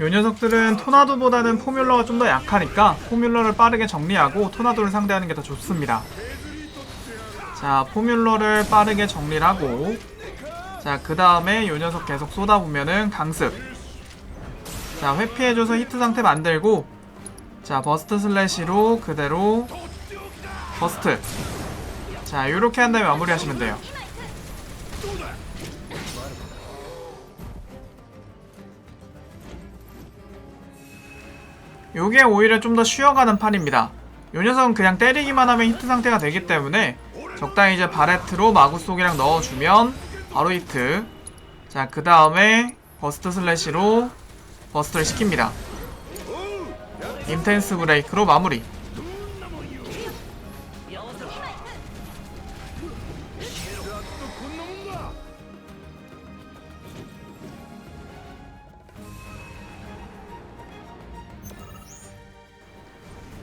요 녀석들은 토나도보다는 포뮬러가 좀 더 약하니까 포뮬러를 빠르게 정리하고 토나도를 상대하는 게 더 좋습니다. 자, 포뮬러를 빠르게 정리를 하고 자, 그 다음에 요 녀석 계속 쏟아보면은 강습 자, 회피해줘서 히트 상태 만들고 자, 버스트 슬래시로 그대로 버스트 자, 요렇게 한 다음에 마무리 하시면 돼요. 요게 오히려 좀 더 쉬어가는 판입니다. 요 녀석은 그냥 때리기만 하면 히트 상태가 되기 때문에 적당히 이제 바레트로 마구 속이랑 넣어주면 바로 히트. 자, 그 다음에 버스트 슬래시로 버스트를 시킵니다. 인텐스 브레이크로 마무리.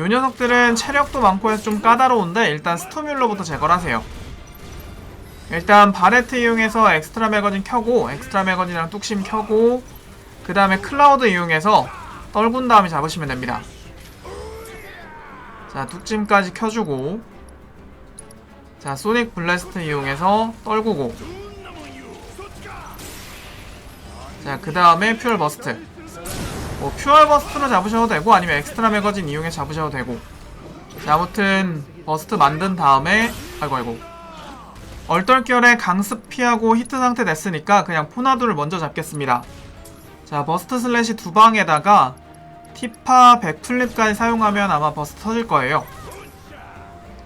요 녀석들은 체력도 많고 해서 좀 까다로운데 일단 스토뮬러부터 제거를 하세요. 일단 바레트 이용해서 엑스트라 매거진 켜고 엑스트라 매거진이랑 뚝심 켜고 그 다음에 클라우드 이용해서 떨군 다음에 잡으시면 됩니다. 자 뚝심까지 켜주고 자 소닉 블래스트 이용해서 떨구고 자 그 다음에 퓨얼 버스트 뭐 퓨얼 버스트로 잡으셔도 되고 아니면 엑스트라 매거진 이용해 잡으셔도 되고. 자 아무튼 버스트 만든 다음에 아이고 아이고. 얼떨결에 강습 피하고 히트 상태 됐으니까 그냥 포나두를 먼저 잡겠습니다. 자 버스트 슬래시 두 방에다가 티파 백플립까지 사용하면 아마 버스트 터질 거예요.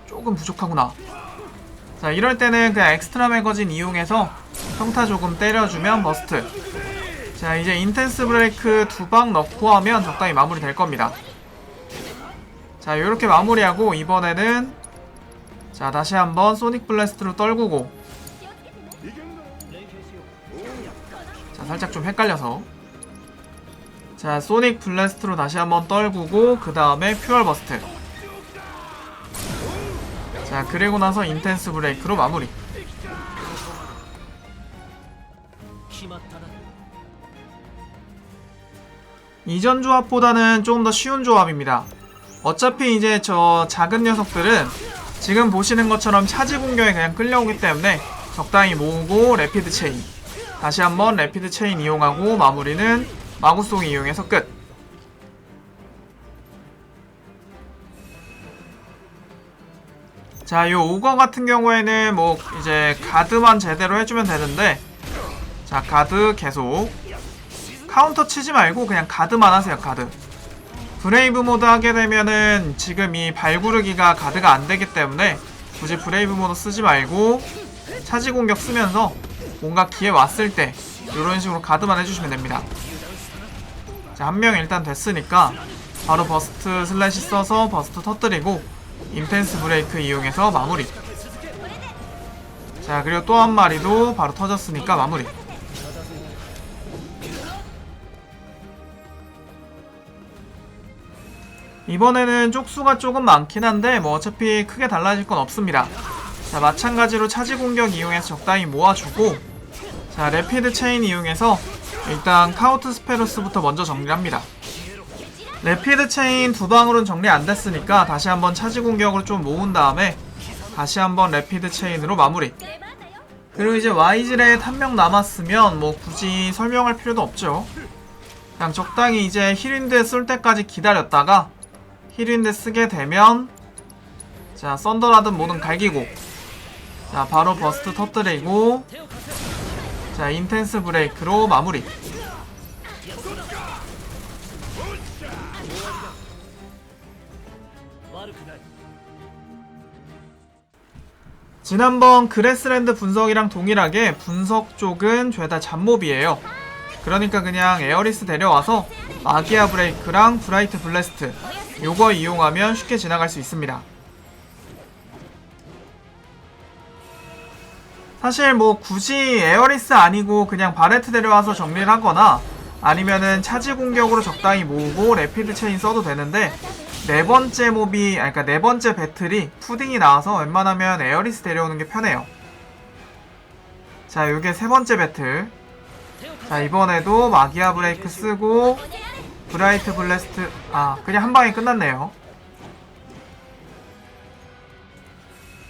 조금 부족하구나. 자 이럴 때는 그냥 엑스트라 매거진 이용해서 평타 조금 때려주면 버스트 자 이제 인텐스 브레이크 두 방 넣고 하면 적당히 마무리 될 겁니다. 자 이렇게 마무리하고 이번에는 자 다시 한번 소닉 블래스트로 떨구고 자 살짝 좀 헷갈려서 자 소닉 블래스트로 다시 한번 떨구고 그 다음에 퓨얼 버스트. 자 그리고 나서 인텐스 브레이크로 마무리 이전 조합보다는 조금 더 쉬운 조합입니다. 어차피 이제 저 작은 녀석들은 지금 보시는 것처럼 차지 공격에 그냥 끌려오기 때문에 적당히 모으고 레피드 체인 다시 한번 레피드 체인 이용하고 마무리는 마구송 이용해서 끝. 자, 요 오거 같은 경우에는 뭐 이제 가드만 제대로 해주면 되는데 자, 가드 계속 카운터 치지 말고 그냥 가드만 하세요 가드. 브레이브 모드 하게 되면은 지금 이 발구르기가 가드가 안 되기 때문에 굳이 브레이브 모드 쓰지 말고 차지 공격 쓰면서 뭔가 기회 왔을 때 이런 식으로 가드만 해주시면 됩니다. 자 한 명 일단 됐으니까 바로 버스트 슬래시 써서 버스트 터뜨리고 인텐스 브레이크 이용해서 마무리. 자 그리고 또 한 마리도 바로 터졌으니까 마무리 이번에는 쪽수가 조금 많긴 한데 뭐 어차피 크게 달라질 건 없습니다. 자 마찬가지로 차지 공격 이용해서 적당히 모아주고 자 레피드 체인 이용해서 일단 카우트 스페루스부터 먼저 정리합니다. 레피드 체인 두 방으로는 정리 안 됐으니까 다시 한번 차지 공격으로 좀 모은 다음에 다시 한번 레피드 체인으로 마무리. 그리고 이제 와이즈렛 한명 남았으면 뭐 굳이 설명할 필요도 없죠. 그냥 적당히 이제 힐윈드 쓸 때까지 기다렸다가 힐윈드 쓰게 되면 자 썬더라든 뭐든 갈기고. 자 바로 버스트 터뜨리고 자 인텐스 브레이크로 마무리. 지난번 그레스랜드 분석이랑 동일하게 분석 쪽은 죄다 잡몹이에요. 그러니까 그냥 에어리스 데려와서 마기아 브레이크랑 브라이트 블래스트 요거 이용하면 쉽게 지나갈 수 있습니다. 사실 뭐 굳이 에어리스 아니고 그냥 바레트 데려와서 정리를 하거나 아니면은 차지 공격으로 적당히 모으고 레피드 체인 써도 되는데 네 번째 몹이 아니 그러니까 네 번째 배틀이 푸딩이 나와서 웬만하면 에어리스 데려오는 게 편해요. 자, 요게 세 번째 배틀. 자, 이번에도 마기아 브레이크 쓰고 브라이트 블래스트 아 그냥 한 방에 끝났네요.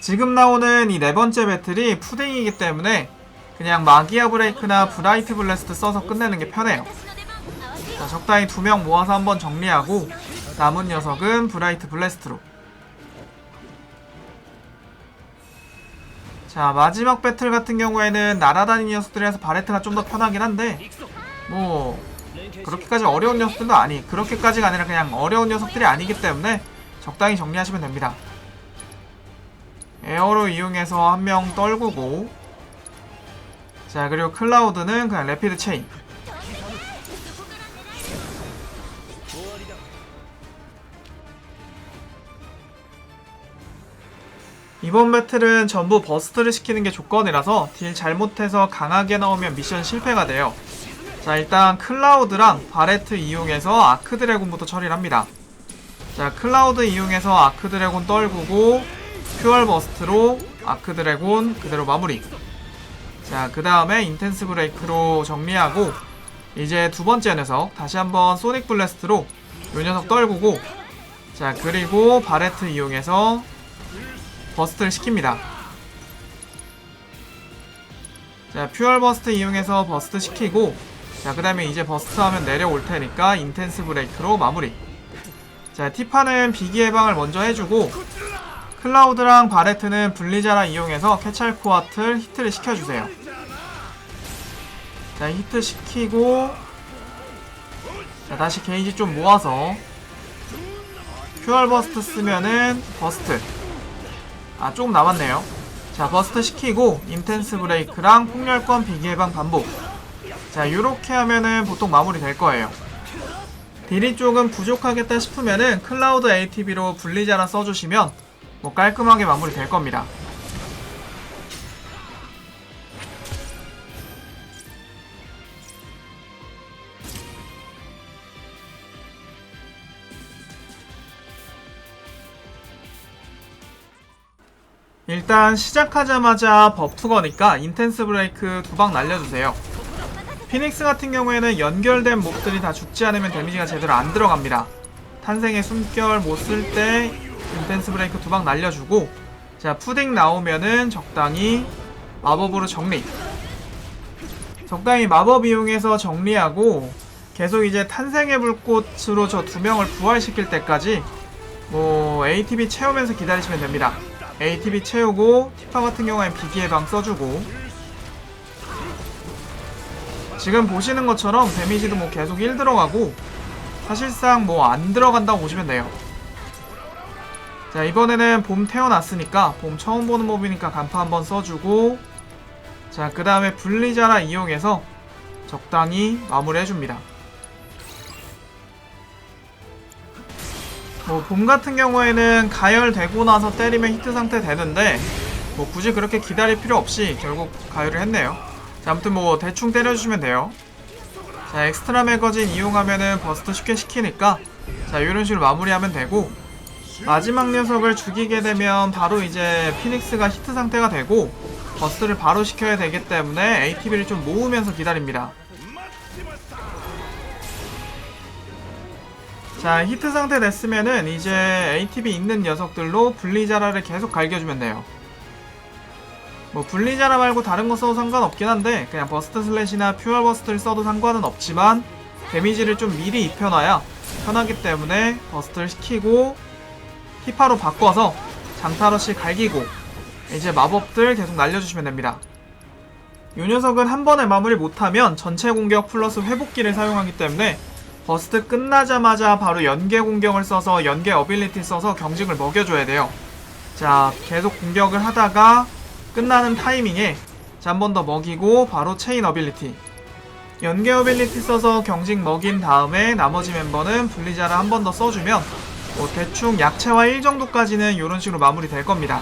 지금 나오는 이 네 번째 배틀이 푸딩이기 때문에 그냥 마기아 브레이크나 브라이트 블래스트 써서 끝내는 게 편해요. 자, 적당히 두 명 모아서 한번 정리하고 남은 녀석은 브라이트 블래스트로. 자 마지막 배틀 같은 경우에는 날아다니는 녀석들이라서 바레트가 좀 더 편하긴 한데 뭐 그렇게까지 어려운 녀석들도 아니 그렇게까지가 아니라 그냥 어려운 녀석들이 아니기 때문에 적당히 정리하시면 됩니다 에어로 이용해서 한 명 떨구고 자 그리고 클라우드는 그냥 레피드 체인 이번 배틀은 전부 버스트를 시키는 게 조건이라서 딜 잘못해서 강하게 나오면 미션 실패가 돼요. 자 일단 클라우드랑 바레트 이용해서 아크 드래곤부터 처리를 합니다. 자 클라우드 이용해서 아크 드래곤 떨구고 퓨얼 버스트로 아크 드래곤 그대로 마무리. 자 그 다음에 인텐스 브레이크로 정리하고 이제 두 번째 녀석 다시 한번 소닉 블래스트로 요 녀석 떨구고 자 그리고 바레트 이용해서 버스트를 시킵니다. 자, 퓨얼 버스트 이용해서 버스트 시키고, 자, 그 다음에 이제 버스트 하면 내려올 테니까 인텐스 브레이크로 마무리. 자, 티파는 비기 예방을 먼저 해주고, 클라우드랑 바레트는 블리자라 이용해서 캐찰코아틀 히트를 시켜주세요. 자, 히트 시키고, 자, 다시 게이지 좀 모아서, 퓨얼 버스트 쓰면은 버스트. 아 조금 남았네요 자 버스트 시키고 인텐스 브레이크랑 폭렬권 비기 예방 반복 자 요렇게 하면은 보통 마무리 될 거예요 딜이 조금 부족하겠다 싶으면은 클라우드 ATB로 분리자라 써주시면 뭐 깔끔하게 마무리 될 겁니다 일단 시작하자마자 버프거니까 인텐스 브레이크 두 방 날려주세요. 피닉스 같은 경우에는 연결된 몹들이 다 죽지 않으면 데미지가 제대로 안 들어갑니다. 탄생의 숨결 못 쓸 때 인텐스 브레이크 두 방 날려주고 자 푸딩 나오면은 적당히 마법으로 정리 적당히 마법 이용해서 정리하고 계속 이제 탄생의 불꽃으로 저 두 명을 부활시킬 때까지 뭐 ATB 채우면서 기다리시면 됩니다. ATB 채우고 티파 같은 경우엔 비기의 방 써주고 지금 보시는 것처럼 데미지도 뭐 계속 1 들어가고 사실상 뭐 안 들어간다고 보시면 돼요. 자 이번에는 봄 태어났으니까 봄 처음 보는 몹이니까 간파 한번 써주고 자 그 다음에 분리자라 이용해서 적당히 마무리 해줍니다. 뭐 봄 같은 경우에는 가열되고 나서 때리면 히트 상태 되는데 뭐 굳이 그렇게 기다릴 필요 없이 결국 가열을 했네요 자 아무튼 뭐 대충 때려주시면 돼요. 자 엑스트라 매거진 이용하면은 버스트 쉽게 시키니까 자 이런 식으로 마무리하면 되고 마지막 녀석을 죽이게 되면 바로 이제 피닉스가 히트 상태가 되고 버스트를 바로 시켜야 되기 때문에 ATB를 좀 모으면서 기다립니다. 자 히트 상태 됐으면은 이제 ATB 있는 녀석들로 분리자라를 계속 갈겨주면 돼요 뭐 분리자라 말고 다른 거 써도 상관없긴 한데 그냥 버스트 슬래시나 퓨어 버스트를 써도 상관은 없지만 데미지를 좀 미리 입혀놔야 편하기 때문에 버스트를 시키고 티파로 바꿔서 장타러시 갈기고 이제 마법들 계속 날려주시면 됩니다 이 녀석은 한 번에 마무리 못하면 전체 공격 플러스 회복기를 사용하기 때문에 버스트 끝나자마자 바로 연계 공격을 써서 연계 어빌리티 써서 경직을 먹여줘야 돼요. 자, 계속 공격을 하다가 끝나는 타이밍에 한 번 더 먹이고 바로 체인 어빌리티. 연계 어빌리티 써서 경직 먹인 다음에 나머지 멤버는 분리자를 한 번 더 써주면 뭐 대충 약체화 1 정도까지는 이런 식으로 마무리 될 겁니다.